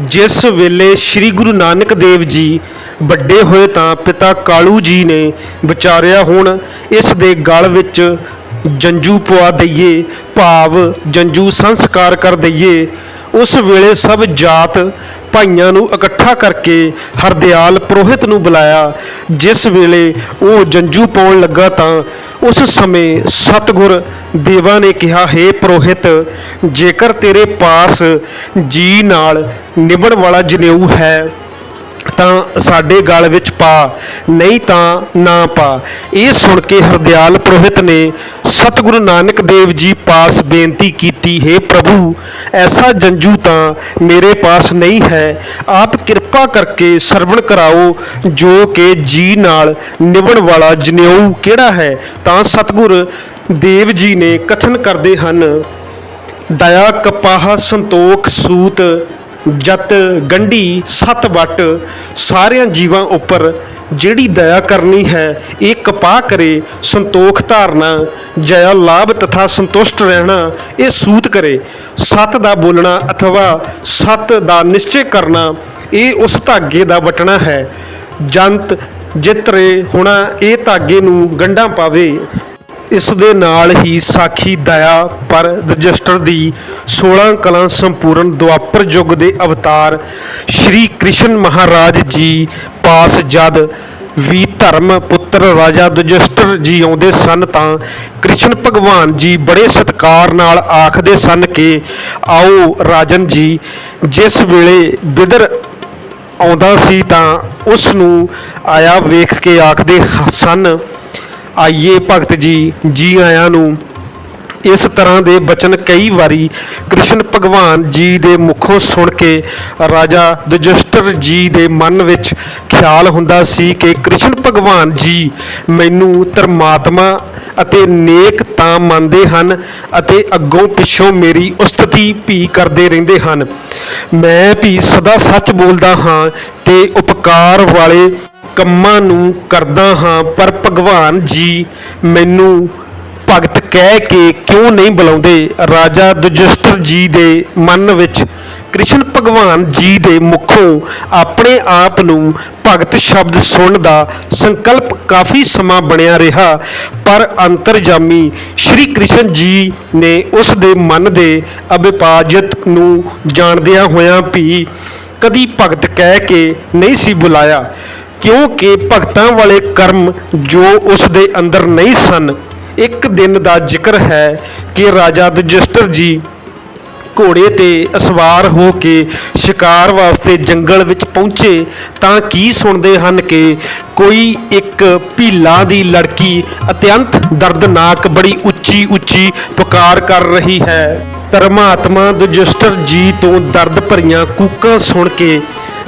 ਜਿਸ ਵੇਲੇ ਸ੍ਰੀ ਗੁਰੂ ਨਾਨਕ ਦੇਵ ਜੀ ਵੱਡੇ ਹੋਏ ਤਾਂ ਪਿਤਾ ਕਾਲੂ ਜੀ ਨੇ ਵਿਚਾਰਿਆ ਹੁਣ ਇਸ ਦੇ ਗਲ ਵਿੱਚ ਜੰਜੂ ਪਵਾ ਦਈਏ, ਭਾਵ ਜੰਜੂ ਸੰਸਕਾਰ ਕਰ ਦਈਏ। ਉਸ ਵੇਲੇ ਸਭ ਜਾਤ ਭਾਈਆਂ ਨੂੰ ਇਕੱਠਾ ਕਰਕੇ ਹਰਦਿਆਲ ਪ੍ਰੋਹਿਤ ਨੂੰ ਬੁਲਾਇਆ। ਜਿਸ ਵੇਲੇ ਉਹ ਜੰਜੂ ਪਾਉਣ ਲੱਗਾ ਤਾਂ ਉਸ ਸਮੇਂ ਸਤਗੁਰ ਦੇਵਾ ਨੇ ਕਿਹਾ, ਹੈ ਪ੍ਰੋਹਿਤ, ਜੇਕਰ ਤੇਰੇ ਪਾਸ ਜੀ ਨਾਲ ਨਿਭਣ ਵਾਲਾ ਜਨੇਊ ਹੈ ਤਾਂ ਸਾਡੇ ਗਲ ਵਿੱਚ ਪਾ, ਨਹੀਂ ਤਾਂ ਨਾ ਪਾ। ਇਹ ਸੁਣ ਕੇ ਹਰਦਿਆਲ ਪ੍ਰੋਹਿਤ ਨੇ ਸਤਿਗੁਰੂ ਨਾਨਕ ਦੇਵ ਜੀ ਪਾਸ ਬੇਨਤੀ ਕੀਤੀ, ਹੈ ਪ੍ਰਭੂ, ਐਸਾ ਜੰਜੂ ਤਾਂ ਮੇਰੇ ਪਾਸ ਨਹੀਂ ਹੈ। ਆਪ ਕਿਰਪਾ ਕਰਕੇ ਸਰਵਣ ਕਰਾਓ, ਜੋ ਕਿ ਜੀ ਨਾਲ ਨਿਭਣ ਵਾਲਾ ਜਨੇਊ ਕਿਹੜਾ ਹੈ? ਤਾਂ ਸਤਿਗੁਰ ਦੇਵ ਜੀ ਨੇ ਕਥਨ ਕਰਦੇ ਹਨ, ਦਇਆ ਕਪਾਹ ਸੰਤੋਖ ਸੂਤ ਜਤ ਗੰਢੀ, ਸਤ ਵਟ, ਸਾਰਿਆਂ ਜੀਵਾਂ ਉੱਪਰ ਜਿਹੜੀ ਦਇਆ ਕਰਨੀ ਹੈ, ਇਹ ਕਪਾਹ ਕਰੇ, ਸੰਤੋਖ ਧਾਰਨਾ, ਜਇਆ ਲਾਭ ਤਥਾ ਸੰਤੁਸ਼ਟ ਰਹਿਣਾ, ਇਹ ਸੂਤ ਕਰੇ। ਸਤ ਦਾ ਬੋਲਣਾ ਅਥਵਾ ਸਤ ਦਾ ਨਿਸ਼ਚੈ ਕਰਨਾ, ਇਹ ਉਸ ਧਾਗੇ ਦਾ ਵਟਣਾ ਹੈ। ਜੰਤ ਜਿਤਰੇ ਹੁਣਾ, ਇਹ ਧਾਗੇ ਨੂੰ ਗੰਢਾਂ ਪਾਵੇ। ਇਸ ਦੇ ਨਾਲ ਹੀ ਸਾਖੀ ਦਇਆ ਪਰ ਰਜਿਸਟਰ ਦੀ 16 ਕਲਾਂ ਸੰਪੂਰਨ ਦੁਆਪਰ ਯੁੱਗ ਦੇ ਅਵਤਾਰ ਸ਼੍ਰੀ ਕ੍ਰਿਸ਼ਨ ਮਹਾਰਾਜ ਜੀ ਪਾਸ ਜਦ ਵੀ ਧਰਮ ਪੁੱਤਰ ਰਾਜਾ ਰਜਿਸਟਰ ਜੀ ਆਉਂਦੇ ਸਨ ਤਾਂ ਕ੍ਰਿਸ਼ਨ ਭਗਵਾਨ ਜੀ ਬੜੇ ਸਤਿਕਾਰ ਨਾਲ ਆਖਦੇ ਸਨ ਕਿ ਆਓ ਰਾਜਨ ਜੀ, ਜਿਸ ਵੇਲੇ ਬਿਦਰ ਆਉਂਦਾ ਸੀ ਤਾਂ ਉਸ ਨੂੰ ਆਇਆ ਵੇਖ ਕੇ ਆਖਦੇ ਸਨ ਆਈਏ ਭਗਤ ਜੀ ਜੀ ਆਇਆਂ ਨੂੰ। ਇਸ ਤਰ੍ਹਾਂ ਦੇ ਬਚਨ ਕਈ ਵਾਰੀ ਕ੍ਰਿਸ਼ਨ ਭਗਵਾਨ ਜੀ ਦੇ ਮੁਖੋਂ ਸੁਣ ਕੇ ਰਾਜਾ ਯੁਧਿਸ਼ਠਰ ਜੀ ਦੇ ਮਨ ਵਿੱਚ ਖਿਆਲ ਹੁੰਦਾ ਸੀ ਕਿ ਕ੍ਰਿਸ਼ਨ ਭਗਵਾਨ ਜੀ ਮੈਨੂੰ ਧਰਮਾਤਮਾ ਅਤੇ ਨੇਕ ਤਾਂ ਮੰਨਦੇ ਹਨ ਅਤੇ ਅੱਗੋਂ ਪਿੱਛੋਂ ਮੇਰੀ ਉਸਤਤੀ ਵੀ ਕਰਦੇ ਰਹਿੰਦੇ ਹਨ। ਮੈਂ ਵੀ ਸਦਾ ਸੱਚ ਬੋਲਦਾ ਹਾਂ ਤੇ ਉਪਕਾਰ ਵਾਲੇ ਕੰਮਾਂ ਨੂੰ ਕਰਦਾ ਹਾਂ, ਪਰ ਭਗਵਾਨ ਜੀ ਮੈਨੂੰ ਭਗਤ ਕਹਿ ਕੇ ਕਿਉਂ ਨਹੀਂ ਬੁਲਾਉਂਦੇ? ਰਾਜਾ ਦੁਜਸਟਰ ਜੀ ਦੇ ਮਨ ਵਿੱਚ ਕ੍ਰਿਸ਼ਨ ਭਗਵਾਨ ਜੀ ਦੇ ਮੁਖੋਂ ਆਪਣੇ ਆਪ ਨੂੰ ਭਗਤ ਸ਼ਬਦ ਸੁਣਨ ਦਾ ਸੰਕਲਪ ਕਾਫੀ ਸਮਾਂ ਬਣਿਆ ਰਿਹਾ, ਪਰ ਅੰਤਰਜਾਮੀ ਸ਼੍ਰੀ ਕ੍ਰਿਸ਼ਨ ਜੀ ਨੇ ਉਸ ਦੇ ਮਨ ਦੇ ਅਭਿਪਾਜਿਤ ਨੂੰ ਜਾਣਦਿਆਂ ਹੋਇਆਂ ਵੀ ਕਦੀ ਭਗਤ ਕਹਿ ਕੇ ਨਹੀਂ ਸੀ ਬੁਲਾਇਆ। ਕਿਉਂਕਿ ਭਗਤਾਂ ਵਾਲੇ ਕਰਮ ਜੋ ਉਸ ਦੇ ਅੰਦਰ ਨਹੀਂ ਸਨ, ਇੱਕ ਦਿਨ ਦਾ ਜ਼ਿਕਰ ਹੈ ਕਿ ਰਾਜਾ ਰਜਿਸਟਰ ਜੀ ਘੋੜੇ ਤੇ ਅਸਵਾਰ ਹੋ ਕੇ ਸ਼ਿਕਾਰ ਵਾਸਤੇ ਜੰਗਲ ਵਿੱਚ ਪਹੁੰਚੇ ਤਾਂ ਕੀ ਸੁਣਦੇ ਹਨ ਕਿ ਕੋਈ ਇੱਕ ਭੀਲਾ ਦੀ ਲੜਕੀ ਅਤਿਅੰਤ ਦਰਦਨਾਕ, ਬੜੀ ਉੱਚੀ ਉੱਚੀ ਪੁਕਾਰ ਕਰ ਰਹੀ ਹੈ। ਧਰਮਾਤਮਾ ਰਜਿਸਟਰ ਜੀ ਤੋਂ ਦਰਦ ਭਰੀਆਂ ਕੂਕਾਂ ਸੁਣ ਕੇ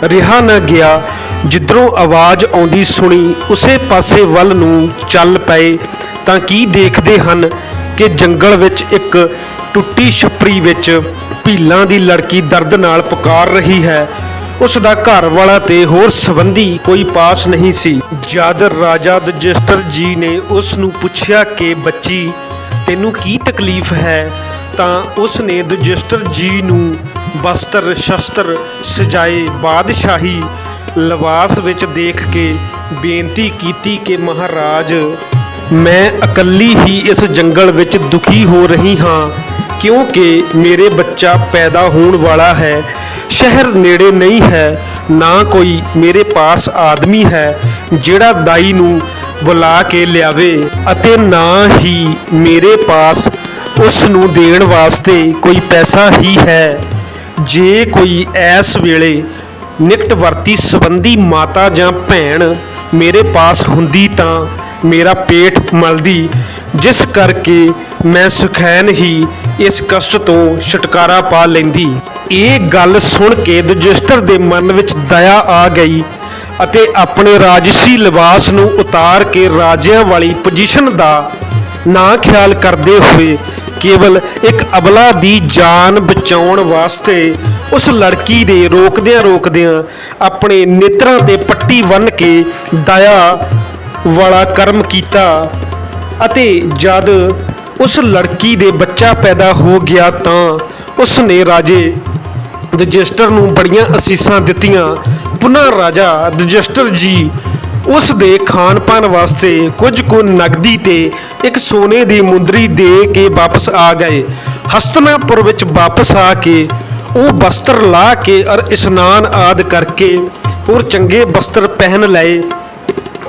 ਰਿਹਾ ਨਾ ਗਿਆ ਜਿੱਧਰੋਂ ਆਵਾਜ਼ ਆਉਂਦੀ ਸੁਣੀ, ਉਸੇ ਪਾਸੇ ਵੱਲ ਨੂੰ ਚੱਲ ਪਏ। ਤਾਂ ਕੀ ਦੇਖਦੇ ਹਨ ਕਿ ਜੰਗਲ ਵਿੱਚ ਇੱਕ ਟੁੱਟੀ ਛਪਰੀ ਵਿੱਚ ਭੀਲਾਂ ਦੀ ਲੜਕੀ ਦਰਦ ਨਾਲ ਪੁਕਾਰ ਰਹੀ ਹੈ। ਉਸ ਦਾ ਘਰ ਵਾਲਾ ਤੇ ਹੋਰ ਸੰਬੰਧੀ ਕੋਈ ਪਾਸ ਨਹੀਂ ਸੀ। ਜਦ ਰਾਜਾ ਰਜਿਸਟਰ ਜੀ ਨੇ ਉਸ ਨੂੰ ਪੁੱਛਿਆ ਕਿ, ਬੱਚੀ, ਤੈਨੂੰ ਕੀ ਤਕਲੀਫ ਹੈ? ਤਾਂ ਉਸ ਨੇ ਰਜਿਸਟਰ ਜੀ ਨੂੰ ਬਸਤਰ ਸ਼ਸਤਰ ਸਜਾਏ ਬਾਦਸ਼ਾਹੀ ਲਿਬਾਸ ਵਿੱਚ ਦੇਖ ਕੇ ਬੇਨਤੀ ਕੀਤੀ ਕਿ ਮਹਾਰਾਜ, ਮੈਂ ਇਕੱਲੀ ਹੀ ਇਸ ਜੰਗਲ ਵਿੱਚ ਦੁਖੀ ਹੋ ਰਹੀ ਹਾਂ, ਕਿਉਂਕਿ ਮੇਰੇ ਬੱਚਾ ਪੈਦਾ ਹੋਣ ਵਾਲਾ ਹੈ, ਸ਼ਹਿਰ ਨੇੜੇ ਨਹੀਂ ਹੈ, ਨਾ ਕੋਈ ਮੇਰੇ ਪਾਸ ਆਦਮੀ ਹੈ, ਜਿਹੜਾ ਦਾਈ ਨੂੰ ਬੁਲਾ ਕੇ ਲਿਆਵੇ ਅਤੇ ਨਾ ਹੀ ਮੇਰੇ ਪਾਸ ਉਸ ਨੂੰ ਦੇਣ ਵਾਸਤੇ ਕੋਈ ਪੈਸਾ ਹੀ ਹੈ। ਜੇ ਕੋਈ ਐਸ ਵੇਲੇ ਨਿਕਟ ਵਰਤੀ ਸੰਬੰਧੀ ਮਾਤਾ ਜਾਂ ਭੈਣ ਮੇਰੇ ਪਾਸ ਹੁੰਦੀ ਤਾਂ ਮੇਰਾ ਪੇਟ ਮਲਦੀ, ਜਿਸ ਕਰਕੇ ਮੈਂ ਸੁਖੈਨ ਹੀ ਇਸ ਕਸ਼ਟ ਤੋਂ ਛੁਟਕਾਰਾ ਪਾ ਲੈਂਦੀ। ਇਹ ਗੱਲ ਸੁਣ ਕੇ ਰਜਿਸਟਰ ਦੇ ਮਨ ਵਿੱਚ ਦਇਆ ਆ ਗਈ ਅਤੇ ਆਪਣੇ ਰਾਜਸੀ ਲਿਬਾਸ ਨੂੰ ਉਤਾਰ ਕੇ ਰਾਜਿਆਂ ਵਾਲੀ ਪੋਜੀਸ਼ਨ ਦਾ ਨਾ ਖਿਆਲ ਕਰਦੇ ਹੋਏ ਕੇਵਲ ਇੱਕ ਅਬਲਾ ਦੀ ਜਾਨ ਬਚਾਉਣ ਵਾਸਤੇ ਉਸ ਲੜਕੀ ਦੇ ਰੋਕਦਿਆਂ ਰੋਕਦਿਆਂ ਆਪਣੇ ਨੇਤਰਾਂ ਤੇ ਪੱਟੀ ਬੰਨ੍ਹ ਕੇ ਦਇਆ ਵਾਲਾ ਕਰਮ ਕੀਤਾ ਅਤੇ ਜਦ ਉਸ ਲੜਕੀ ਦੇ ਬੱਚਾ ਪੈਦਾ ਹੋ ਗਿਆ ਤਾਂ ਉਸ ਨੇ ਰਾਜੇ ਰਜਿਸਟਰ ਨੂੰ ਬੜੀਆਂ ਅਸੀਸਾਂ ਦਿੱਤੀਆਂ। ਪੁਨਰ ਰਾਜਾ ਰਜਿਸਟਰ ਜੀ ਉਸ ਦੇ ਖਾਣ ਪਾਣ ਵਾਸਤੇ ਕੁਝ ਕੁ ਨਗਦੀ ਤੇ ਇੱਕ ਸੋਨੇ ਦੀ ਮੁੰਦਰੀ ਦੇ ਕੇ ਵਾਪਸ ਆ ਗਏ। ਹਸਤਨਾਪੁਰ ਵਿੱਚ ਵਾਪਸ ਆ ਕੇ ਉਹ ਬਸਤਰ ਲਾ ਕੇ ਅਰ ਇਸ਼ਨਾਨ ਆਦ ਕਰਕੇ ਹੋਰ ਚੰਗੇ ਬਸਤਰ ਪਹਿਨ ਲਏ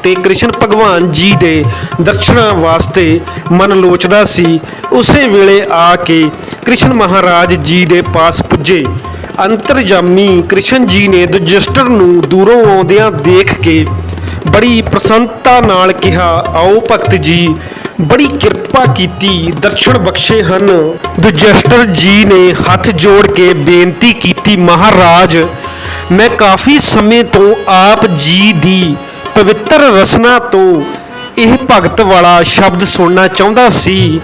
ਤੇ ਕ੍ਰਿਸ਼ਨ ਭਗਵਾਨ ਜੀ ਦੇ ਦਰਸ਼ਨਾਂ ਵਾਸਤੇ ਮਨ ਲੋਚਦਾ ਸੀ। ਉਸੇ ਵੇਲੇ ਆ ਕੇ ਕ੍ਰਿਸ਼ਨ ਮਹਾਰਾਜ ਜੀ ਦੇ ਪਾਸ ਪੁੱਜੇ। ਅੰਤਰਜਾਮੀ ਕ੍ਰਿਸ਼ਨ ਜੀ ਨੇ ਰਜਿਸਟਰ ਨੂੰ ਦੂਰੋਂ ਆਉਂਦਿਆਂ ਦੇਖ ਕੇ ਬੜੀ ਪ੍ਰਸੰਨਤਾ ਨਾਲ ਕਿਹਾ, ਆਓ ਭਗਤ ਜੀ, ਬੜੀ ਕਿਰਪਾ ਕੀਤੀ, ਦਰਸ਼ਨ ਬਖਸ਼ੇ ਹਨ। ਰਜਿਸਟਰ ਜੀ ਨੇ ਹੱਥ ਜੋੜ ਕੇ ਬੇਨਤੀ ਕੀਤੀ, ਮਹਾਰਾਜ, ਮੈਂ ਕਾਫੀ ਸਮੇਂ ਤੋਂ ਆਪ ਜੀ ਦੀ ਪਵਿੱਤਰ ਰਸਨਾ ਤੋਂ ਇਹ ਭਗਤ ਵਾਲਾ ਸ਼ਬਦ ਸੁਣਨਾ ਚਾਹੁੰਦਾ ਸੀ।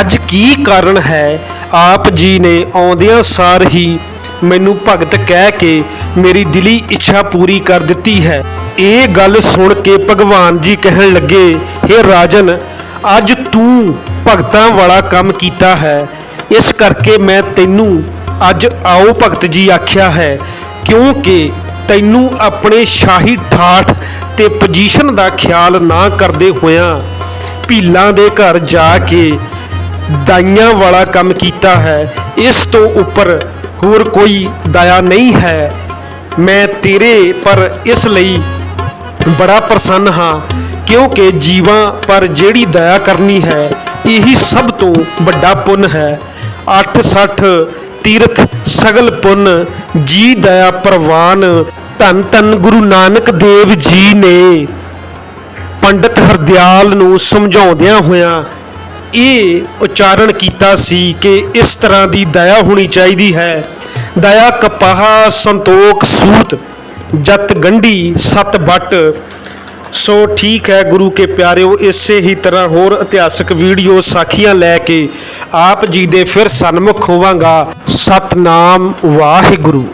ਅੱਜ ਕੀ ਕਾਰਨ ਹੈ? ਆਪ ਜੀ ਨੇ ਆਉਂਦਿਆਂ ਸਾਰ ਹੀ ਮੈਨੂੰ ਭਗਤ ਕਹਿ ਕੇ ਮੇਰੀ ਦਿਲੀ ਇੱਛਾ ਪੂਰੀ ਕਰ ਦਿੱਤੀ ਹੈ। ਇਹ ਗੱਲ ਸੁਣ ਕੇ ਭਗਵਾਨ ਜੀ ਕਹਿਣ ਲੱਗੇ हे ਰਾਜਨ, ਅੱਜ ਤੂੰ ਭਗਤਾਂ ਵਾਲਾ ਕੰਮ ਕੀਤਾ ਹੈ। ਇਸ ਕਰਕੇ ਮੈਂ ਤੈਨੂੰ ਅੱਜ ਆਓ ਭਗਤ ਜੀ ਆਖਿਆ ਹੈ, ਕਿਉਂਕਿ ਤੈਨੂੰ ਆਪਣੇ ਸ਼ਾਹੀ ਠਾਠ ਤੇ ਪੋਜੀਸ਼ਨ ਦਾ ਖਿਆਲ ਨਾ ਕਰਦੇ ਹੋਇਆਂ ਭੀਲਾਂ ਦੇ ਘਰ ਜਾ ਕੇ ਦਾਈਆਂ ਵਾਲਾ ਕੰਮ ਕੀਤਾ ਹੈ। ਇਸ ਤੋਂ ਉੱਪਰ ਹੋਰ ਕੋਈ ਦਇਆ ਨਹੀਂ ਹੈ। ਮੈਂ ਤੇਰੇ ਪਰ ਇਸ ਲਈ ਬੜਾ ਪ੍ਰਸੰਨ ਹਾਂ, ਕਿਉਂਕਿ ਜੀਵਾਂ ਪਰ ਜਿਹੜੀ ਦਇਆ ਕਰਨੀ ਹੈ, ਇਹੀ ਸਭ ਤੋਂ ਵੱਡਾ ਪੁੰਨ ਹੈ। 860 ਤੀਰਥ ਸਗਲ ਪੁੰਨ, ਜੀ ਦਇਆ ਪ੍ਰਵਾਨ ਧੰਨ ਧੰਨ ਗੁਰੂ ਨਾਨਕ ਦੇਵ ਜੀ ਨੇ। ਪੰਡਤ ਹਰਦਿਆਲ ਨੂੰ ਸਮਝਾਉਂਦਿਆਂ ਹੋਇਆਂ ਇਹ ਉਚਾਰਨ ਕੀਤਾ ਸੀ ਕਿ ਇਸ ਤਰ੍ਹਾਂ ਦੀ ਦਇਆ ਹੋਣੀ ਚਾਹੀਦੀ ਹੈ। ਦਇਆ ਕਪਾਹ, ਸੰਤੋਖ, ਸੂਤ, ਜਤ, ਗੰਢੀ, ਸਤ ਬਟ ਸੋ ਠੀਕ ਹੈ ਗੁਰੂ ਕੇ ਪਿਆਰਿਓ, ਇਸੇ ਹੀ ਤਰ੍ਹਾਂ ਹੋਰ ਇਤਿਹਾਸਕ ਵੀਡੀਓ ਸਾਖੀਆਂ ਲੈ ਕੇ ਆਪ ਜੀ ਦੇ ਫਿਰ ਸਨਮੁਖ ਹੋਵਾਂਗਾ। ਸਤਨਾਮ ਵਾਹਿਗੁਰੂ।